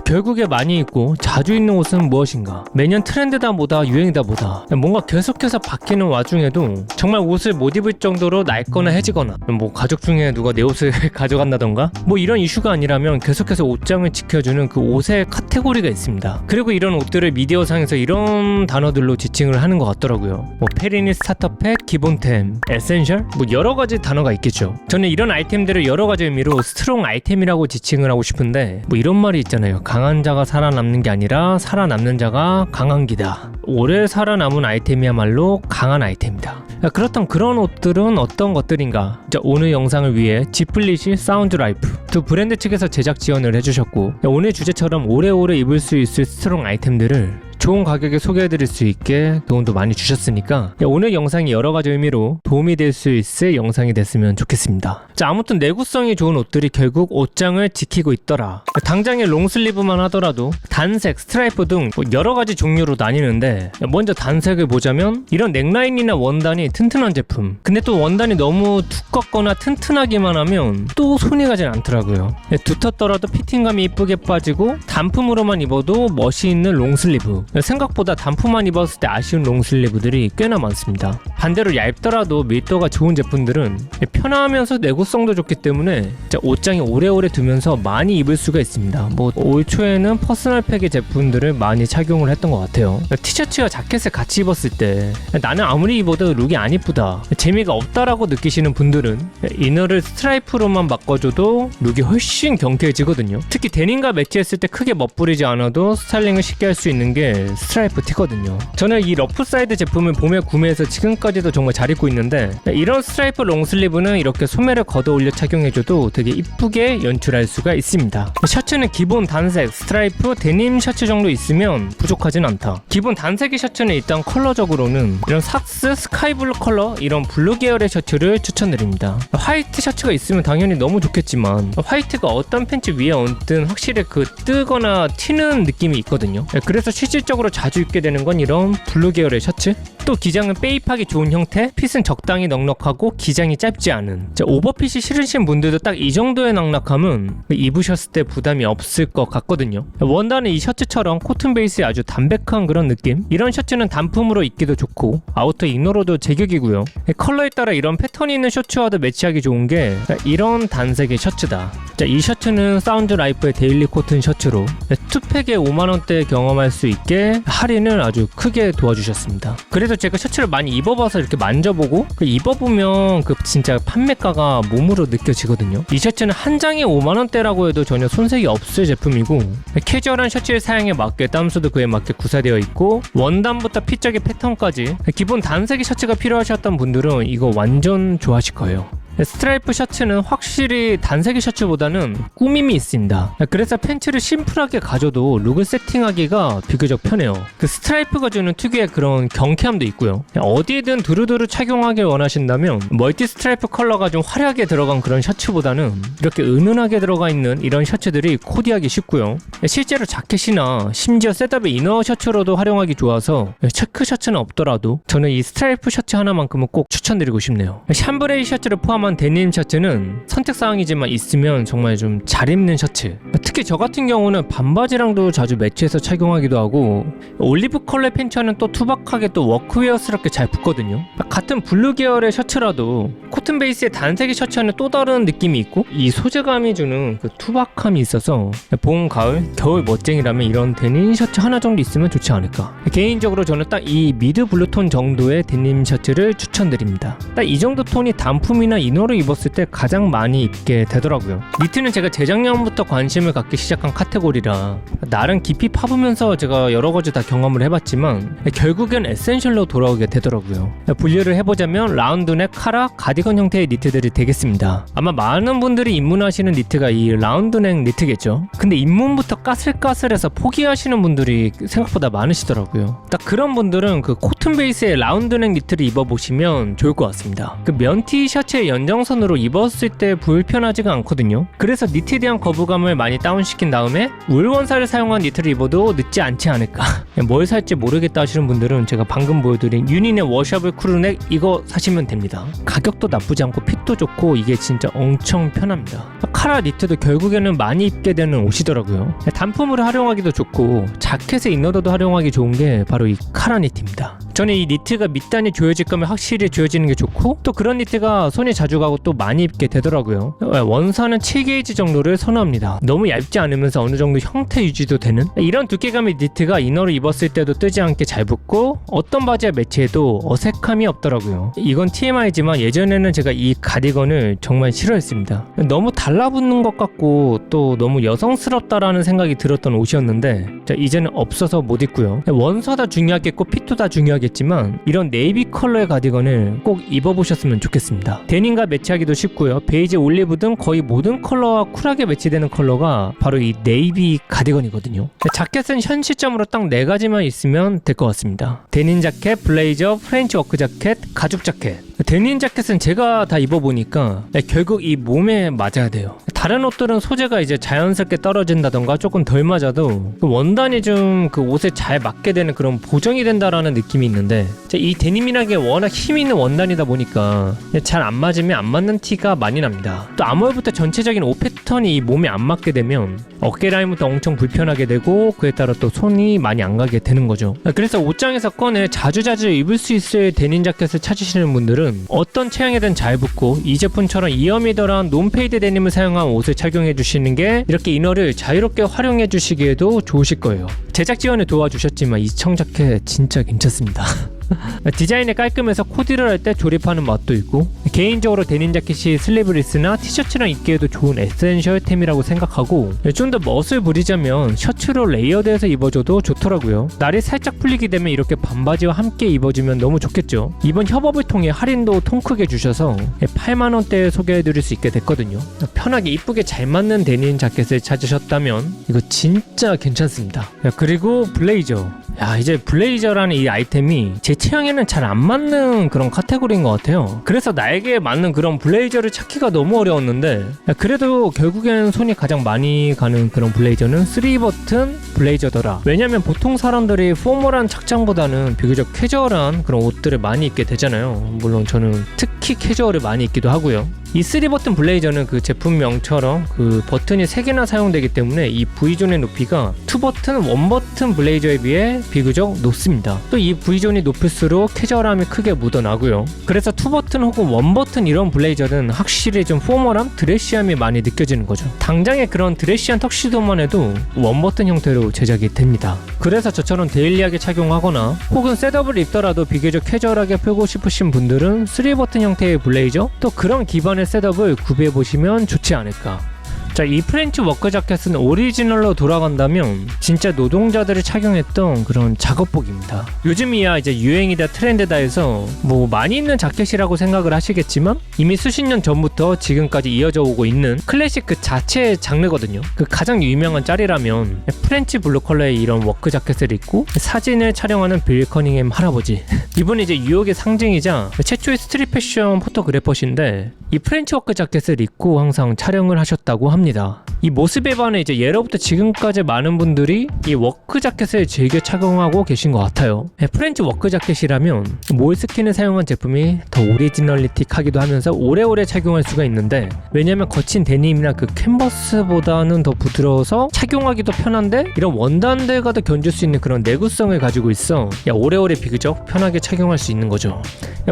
결국에 많이 입고 자주 입는 옷은 무엇인가? 매년 트렌드다 뭐다 유행이다 뭐다 뭔가 계속해서 바뀌는 와중에도 정말 옷을 못 입을 정도로 낡거나 해지거나 뭐 가족 중에 누가 내 옷을 가져간다던가 뭐 이런 이슈가 아니라면 계속해서 옷장을 지켜주는 그 옷의 카테고리가 있습니다. 그리고 이런 옷들을 미디어상에서 이런 단어들로 지칭을 하는 것 같더라고요. 뭐 페리니 스타터팩, 기본템, 에센셜 뭐 여러 가지 단어가 있겠죠. 저는 이런 아이템들을 여러 가지 의미로 스트롱 아이템이라고 지칭을 하고 싶은데 뭐 이런 말이 있잖아요. 강한 자가 살아남는 게 아니라 살아남는 자가 강한 기다. 오래 살아남은 아이템이야말로 강한 아이템이다. 그렇다면 그런 옷들은 어떤 것들인가? 자, 오늘 영상을 위해 지플릿이 사운드 라이프 두 브랜드 측에서 제작 지원을 해주셨고 오늘 주제처럼 오래오래 입을 수 있을 스트롱 아이템들을 좋은 가격에 소개해드릴 수 있게 도움도 많이 주셨으니까 오늘 영상이 여러 가지 의미로 도움이 될 수 있을 영상이 됐으면 좋겠습니다. 자 아무튼 내구성이 좋은 옷들이 결국 옷장을 지키고 있더라. 당장의 롱슬리브만 하더라도 단색, 스트라이프 등뭐 여러 가지 종류로 나뉘는데 먼저 단색을 보자면 이런 넥라인이나 원단이 튼튼한 제품. 근데 또 원단이 너무 두껍거나 튼튼하기만 하면 또 손이 가진 않더라고요. 두텁더라도 피팅감이 이쁘게 빠지고 단품으로만 입어도 멋이 있는 롱슬리브. 생각보다 단품만 입었을 때 아쉬운 롱슬리브들이 꽤나 많습니다. 반대로 얇더라도 밀도가 좋은 제품들은 편하면서 내구성도 좋기 때문에 옷장에 오래오래 두면서 많이 입을 수가 있습니다. 뭐 올 초에는 퍼스널 팩의 제품들을 많이 착용을 했던 것 같아요. 티셔츠와 자켓을 같이 입었을 때 나는 아무리 입어도 룩이 안 이쁘다, 재미가 없다라고 느끼시는 분들은 이너를 스트라이프로만 바꿔줘도 룩이 훨씬 경쾌해지거든요. 특히 데님과 매치했을 때 크게 멋부리지 않아도 스타일링을 쉽게 할 수 있는 게 스트라이프 티거든요. 저는 이 러프 사이드 제품을 봄에 구매해서 지금까지도 정말 잘 입고 있는데 이런 스트라이프 롱슬리브는 이렇게 소매를 걷어 올려 착용해줘도 되게 이쁘게 연출할 수가 있습니다. 셔츠는 기본 단색, 스트라이프, 데님 셔츠 정도 있으면 부족하진 않다. 기본 단색의 셔츠는 일단 컬러적으로는 이런 삭스, 스카이블루 컬러 이런 블루 계열의 셔츠를 추천드립니다. 화이트 셔츠가 있으면 당연히 너무 좋겠지만 화이트가 어떤 팬츠 위에 얹든 확실히 그 뜨거나 튀는 느낌이 있거든요. 그래서 실질적으로 자주 입게 되는 건 이런 블루 계열의 셔츠. 또 기장은 빼입하기 좋은 형태, 핏은 적당히 넉넉하고 기장이 짧지 않은. 자, 오버핏이 싫으신 분들도 딱 이 정도의 넉넉함은 입으셨을 때 부담이 없을 것 같거든요. 원단은 이 셔츠처럼 코튼 베이스의 아주 담백한 그런 느낌. 이런 셔츠는 단품으로 입기도 좋고 아우터 이너로도 제격이고요. 컬러에 따라 이런 패턴이 있는 셔츠와도 매치하기 좋은 게 이런 단색의 셔츠다. 자, 이 셔츠는 사운드 라이프의 데일리 코튼 셔츠로 투팩에 5만 원대 경험할 수 있게 할인을 아주 크게 도와주셨습니다. 그래서 제가 셔츠를 많이 입어봐서 이렇게 만져보고 그 입어보면 그 진짜 판매가가 몸으로 느껴지거든요. 이 셔츠는 한 장에 5만 원대라고 해도 전혀 손색이 없을 제품이고 캐주얼한 셔츠의 사양에 맞게 땀수도 그에 맞게 구사되어 있고 원단부터 핏적의 패턴까지 기본 단색의 셔츠가 필요하셨던 분들은 이거 완전 좋아하실 거예요. 스트라이프 셔츠는 확실히 단색의 셔츠보다는 꾸밈이 있습니다. 그래서 팬츠를 심플하게 가져도 룩을 세팅하기가 비교적 편해요. 그 스트라이프가 주는 특유의 그런 경쾌함도 있고요. 어디에든 두루두루 착용하길 원하신다면 멀티 스트라이프 컬러가 좀 화려하게 들어간 그런 셔츠보다는 이렇게 은은하게 들어가 있는 이런 셔츠들이 코디하기 쉽고요. 실제로 자켓이나 심지어 셋업의 이너 셔츠로도 활용하기 좋아서 체크 셔츠는 없더라도 저는 이 스트라이프 셔츠 하나만큼은 꼭 추천드리고 싶네요. 샴브레이 셔츠를 포함 한 데님 셔츠는 선택사항이지만 있으면 정말 좀 잘 입는 셔츠. 특히 저 같은 경우는 반바지랑도 자주 매치해서 착용하기도 하고 올리브 컬러 팬츠는 또 투박하게 또 워크웨어스럽게 잘 붙거든요. 같은 블루 계열의 셔츠라도 코튼 베이스의 단색의 셔츠는 또 다른 느낌이 있고 이 소재감이 주는 그 투박함이 있어서 봄, 가을, 겨울 멋쟁이라면 이런 데님 셔츠 하나 정도 있으면 좋지 않을까. 개인적으로 저는 딱 이 미드 블루 톤 정도의 데님 셔츠를 추천드립니다. 딱 이 정도 톤이 단품이나 이너를 입었을 때 가장 많이 입게 되더라고요. 니트는 제가 재작년부터 관심을 갖기 시작한 카테고리라 나름 깊이 파보면서 제가 여러 가지 다 경험을 해봤지만 결국엔 에센셜로 돌아오게 되더라고요. 분류를 해보자면 라운드넥, 카라, 가디건 형태의 니트들이 되겠습니다. 아마 많은 분들이 입문하시는 니트가 이 라운드넥 니트겠죠. 근데 입문부터 까슬까슬해서 포기하시는 분들이 생각보다 많으시더라고요. 딱 그런 분들은 그 코튼 베이스의 라운드넥 니트를 입어보시면 좋을 것 같습니다. 그 면 티 셔츠의 연 정선으로 입었을 때 불편하지가 않거든요. 그래서 니트에 대한 거부감을 많이 다운시킨 다음에 울 원사를 사용 사용한 니트를 입어도 늦지 않지 않을까. 뭘 살지 모르겠다 하시는 분들은 제가 방금 보여드린 유닌의 워셔블 크루넥 이거 사시면 됩니다. 가격도 나쁘지 않고 핏도 좋고 이게 진짜 엄청 편합니다. 카라 니트도 결국에는 많이 입게 되는 옷이더라고요. 단품으로 활용하기도 좋고 자켓에 이너더도 활용하기 좋은 게 바로 이 카라 니트입니다 저는 이 니트가 밑단이 조여질 거면 확실히 조여지는 게 좋고 또 그런 니트가 손이 자주 가고 또 많이 입게 되더라고요. 원사는 7게이지 정도를 선호합니다. 너무 얇지 않으면서 어느 정도 형태 유지도 되는? 이런 두께감의 니트가 이너를 입었을 때도 뜨지 않게 잘 붙고 어떤 바지에 매치해도 어색함이 없더라고요. 이건 TMI지만 예전에는 제가 이 가디건을 정말 싫어했습니다. 너무 달라붙는 것 같고 또 너무 여성스럽다라는 생각이 들었던 옷이었는데 자, 이제는 없어서 못 입고요. 원사 다 중요하겠고 핏도 다 중요하겠 지만 이런 네이비 컬러의 가디건을 꼭 입어보셨으면 좋겠습니다. 데님과 매치하기도 쉽고요. 베이지 올리브 등 거의 모든 컬러와 쿨하게 매치되는 컬러가 바로 이 네이비 가디건이거든요. 자켓은 현 시점으로 딱 네 가지만 있으면 될 것 같습니다. 데님 자켓, 블레이저, 프렌치 워크 자켓, 가죽 자켓. 데님 자켓은 제가 다 입어보니까 결국 이 몸에 맞아야 돼요. 다른 옷들은 소재가 이제 자연스럽게 떨어진다던가 조금 덜 맞아도 그 원단이 좀 그 옷에 잘 맞게 되는 그런 보정이 된다라는 느낌이 있는데 이 데님이라는 게 워낙 힘 있는 원단이다 보니까 잘 안 맞으면 안 맞는 티가 많이 납니다. 또 아무래부터 전체적인 옷 패턴이 이 몸에 안 맞게 되면 어깨 라인부터 엄청 불편하게 되고 그에 따라 또 손이 많이 안 가게 되는 거죠. 그래서 옷장에서 꺼내 자주자주 입을 수 있을 데님 자켓을 찾으시는 분들은 어떤 체형에든 잘 붙고 이 제품처럼 이어미더랑 논페이드 데님을 사용한 옷을 착용해 주시는 게 이렇게 이너를 자유롭게 활용해 주시기에도 좋으실 거예요 제작 지원을 도와주셨지만 이 청자켓 진짜 괜찮습니다 디자인이 깔끔해서 코디를 할 때 조립하는 맛도 있고 개인적으로 데님 자켓이 슬리브리스나 티셔츠랑 입기에도 좋은 에센셜템이라고 생각하고 좀 더 멋을 부리자면 셔츠로 레이어드해서 입어줘도 좋더라고요. 날이 살짝 풀리게 되면 이렇게 반바지와 함께 입어주면 너무 좋겠죠. 이번 협업을 통해 할인도 통 크게 주셔서 8만원대에 소개해드릴 수 있게 됐거든요. 편하게 이쁘게 잘 맞는 데님 자켓을 찾으셨다면 이거 진짜 괜찮습니다. 그리고 블레이저. 야 이제 블레이저라는 이 아이템이 제 체형에는 잘 안 맞는 그런 카테고리인 것 같아요. 그래서 나에게 맞는 그런 블레이저를 찾기가 너무 어려웠는데 그래도 결국엔 손이 가장 많이 가는 그런 블레이저는 3버튼 블레이저더라. 왜냐면 보통 사람들이 포멀한 착장보다는 비교적 캐주얼한 그런 옷들을 많이 입게 되잖아요. 물론 저는 특히 캐주얼을 많이 입기도 하고요 이 3버튼 블레이저는 그 제품명처럼 그 버튼이 3개나 사용되기 때문에 이 V존의 높이가 2버튼, 1버튼 블레이저에 비해 비교적 높습니다. 또 이 V존이 높을수록 캐주얼함이 크게 묻어나고요. 그래서 2버튼 혹은 1버튼 이런 블레이저는 확실히 좀 포멀함, 드레시함이 많이 느껴지는 거죠. 당장의 그런 드레시한 턱시도만 해도 1버튼 형태로 제작이 됩니다. 그래서 저처럼 데일리하게 착용하거나 혹은 셋업을 입더라도 비교적 캐주얼하게 펴고 싶으신 분들은 3버튼 형태의 블레이저 또 그런 기반의 셋업을 구비해 보시면 좋지 않을까 자, 이 프렌치 워크 자켓은 오리지널로 돌아간다면 진짜 노동자들이 착용했던 그런 작업복입니다. 요즘이야 이제 유행이다 트렌드다 해서 뭐 많이 입는 자켓이라고 생각을 하시겠지만 이미 수십 년 전부터 지금까지 이어져 오고 있는 클래식 그 자체의 장르거든요. 그 가장 유명한 짤이라면 프렌치 블루 컬러의 이런 워크 자켓을 입고 사진을 촬영하는 빌 커닝햄 할아버지. 이분이 이제 뉴욕의 상징이자 최초의 스트릿 패션 포토그래퍼신데 이 프렌치 워크 자켓을 입고 항상 촬영을 하셨다고 합니다. 합니다. 이 모습에 반해 이제 예로부터 지금까지 많은 분들이 이 워크 자켓을 즐겨 착용하고 계신 것 같아요. 네, 프렌치 워크 자켓이라면 몰스킨을 사용한 제품이 더 오리지널리틱하기도 하면서 오래오래 착용할 수가 있는데 왜냐면 거친 데님이나 그 캔버스보다는 더 부드러워서 착용하기도 편한데 이런 원단들과 도 견줄 수 있는 그런 내구성을 가지고 있어 야, 오래오래 비교적 편하게 착용할 수 있는 거죠.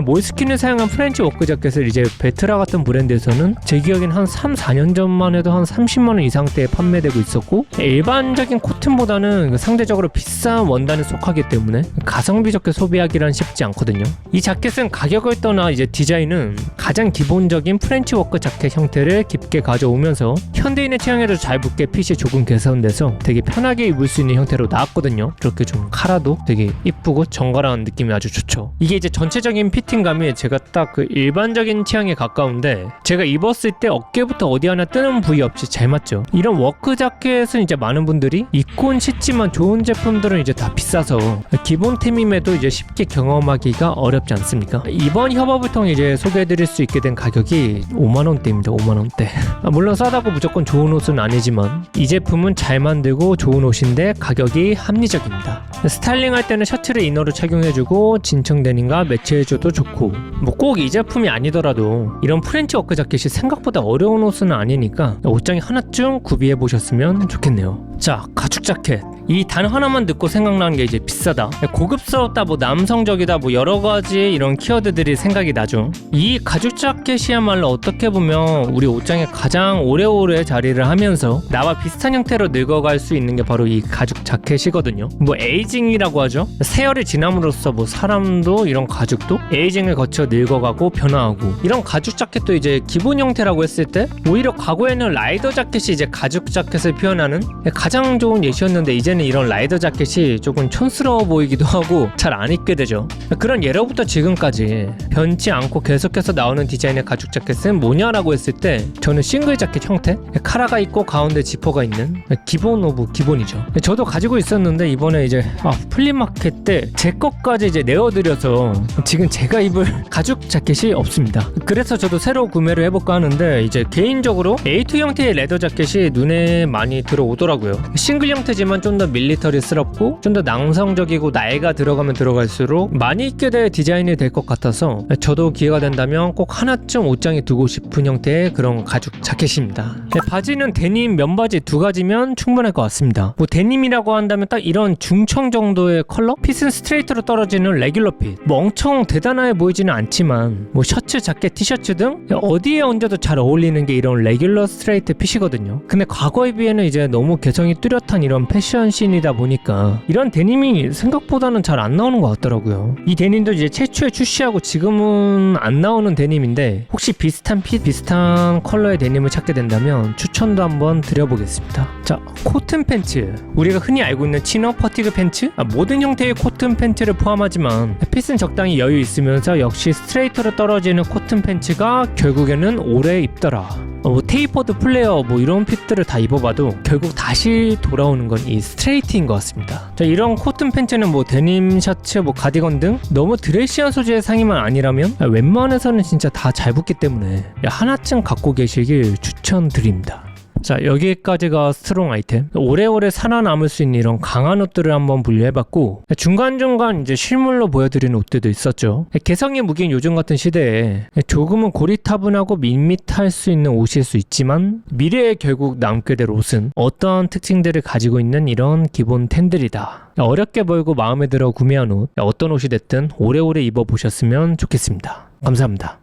몰스킨을 사용한 프렌치 워크 자켓을 이제 베트라 같은 브랜드에서는 제 기억엔 한 3, 4년 전만 해도 한 30만 원 이상대에 판매되고 있었고 일반적인 코튼보다는 상대적으로 비싼 원단에 속하기 때문에 가성비 좋게 소비하기란 쉽지 않거든요. 이 자켓은 가격을 떠나 이제 디자인은 가장 기본적인 프렌치 워크 자켓 형태를 깊게 가져오면서 현대인의 취향에도 잘 붙게 핏이 조금 개선돼서 되게 편하게 입을 수 있는 형태로 나왔거든요 이렇게 좀 카라도 되게 이쁘고 정갈한 느낌이 아주 좋죠 이게 이제 전체적인 피팅감이 제가 딱 그 일반적인 취향에 가까운데 제가 입었을 때 어깨부터 어디 하나 뜨는 부위 없이 잘 맞춰 있죠. 이런 워크 자켓은 이제 많은 분들이 입곤 쉽지만 좋은 제품들은 이제 다 비싸서 기본템임에도 이제 쉽게 경험하기가 어렵지 않습니까? 이번 협업을 통해 이제 소개해드릴 수 있게 된 가격이 5만 원대입니다. 5만 원대. 아, 물론 싸다고 무조건 좋은 옷은 아니지만 이 제품은 잘 만들고 좋은 옷인데 가격이 합리적입니다. 스타일링 할 때는 셔츠를 이너로 착용해주고 진청 데님과 매치해줘도 좋고 뭐 꼭 이 제품이 아니더라도 이런 프렌치 워크 자켓이 생각보다 어려운 옷은 아니니까 옷장에 하나쯤 구비해 보셨으면 좋겠네요. 자 가죽 자켓 이 단 하나만 듣고 생각나는 게 이제 비싸다 고급스럽다 뭐 남성적이다 뭐 여러 가지 이런 키워드들이 생각이 나죠 이 가죽 자켓이야말로 어떻게 보면 우리 옷장에 가장 오래오래 자리를 하면서 나와 비슷한 형태로 늙어갈 수 있는 게 바로 이 가죽 자켓이거든요 뭐 에이징이라고 하죠 세월이 지남으로써 뭐 사람도 이런 가죽도 에이징을 거쳐 늙어가고 변화하고 이런 가죽 자켓도 이제 기본 형태라고 했을 때 오히려 과거에는 라이더 자켓이 이제 가죽 자켓을 표현하는 가장 좋은 예시였는데 이제는 이런 라이더 자켓이 조금 촌스러워 보이기도 하고 잘 안 입게 되죠. 그런 예로부터 지금까지 변치 않고 계속해서 나 오는 디자인의 가죽 자켓은 뭐냐라고 했을 때 저는 싱글 자켓 형태 카라가 있고 가운데 지퍼가 있는 기본 오브 기본이죠. 저도 가지고 있었는데 이번에 이제 아, 플리마켓 때 제 것까지 이제 내어드려서 지금 제가 입을 가죽 자켓이 없습니다. 그래서 저도 새로 구매를 해볼까 하는데 이제 개인적으로 A2 형태의 레더 자켓이 눈에 많이 들어오더라고요. 싱글 형태지만 좀 더 밀리터리스럽고 좀 더 낭성적이고 나이가 들어가면 들어갈수록 많이 입게 될 디자인이 될 것 같아서 저도 기회가 된다면 꼭 하나쯤 옷장에 두고 싶은 형태의 그런 가죽 자켓입니다. 네, 바지는 데님 면바지 두 가지면 충분할 것 같습니다. 뭐 데님이라고 한다면 딱 이런 중청 정도의 컬러? 핏은 스트레이트로 떨어지는 레귤러 핏. 뭐 엄청 대단해 보이지는 않지만 뭐 셔츠, 자켓, 티셔츠 등 어디에 얹어도 잘 어울리는 게 이런 레귤러 스트레이트 핏이거든요. 근데 과거에 비해는 이제 너무 개성이 뚜렷한 이런 패션 씬이다 보니까 이런 데님이 생각보다는 잘 안 나오는 것 같더라고요. 이 데님도 이제 최초에 출시하고 지금은 안 나오는 데님 인데 혹시 비슷한 핏, 비슷한 컬러의 데님을 찾게 된다면 추천도 한번 드려보겠습니다. 자, 코튼 팬츠. 우리가 흔히 알고 있는 치너 퍼티그 팬츠? 아, 모든 형태의 코튼 팬츠를 포함하지만 핏은 적당히 여유 있으면서 역시 스트레이트로 떨어지는 코튼 팬츠가 결국에는 오래 입더라. 어, 뭐 테이퍼드 플레어 뭐 이런 핏들을 다 입어봐도 결국 다시 돌아오는 건 이 스트레이트인 것 같습니다. 자 이런 코튼 팬츠는 뭐 데님 셔츠, 뭐 가디건 등 너무 드레시한 소재의 상의만 아니라면 웬만해서는 진짜 다 잘 붙기 때문에 하나쯤 갖고 계시길 추천드립니다. 자 여기까지가 스트롱 아이템 오래오래 살아남을 수 있는 이런 강한 옷들을 한번 분류해봤고 중간중간 이제 실물로 보여드리는 옷들도 있었죠. 개성이 무기인 요즘 같은 시대에 조금은 고리타분하고 밋밋할 수 있는 옷일 수 있지만 미래에 결국 남게 될 옷은 어떠한 특징들을 가지고 있는 이런 기본 텐들이다. 어렵게 보이고 마음에 들어 구매한 옷 어떤 옷이 됐든 오래오래 입어보셨으면 좋겠습니다. 감사합니다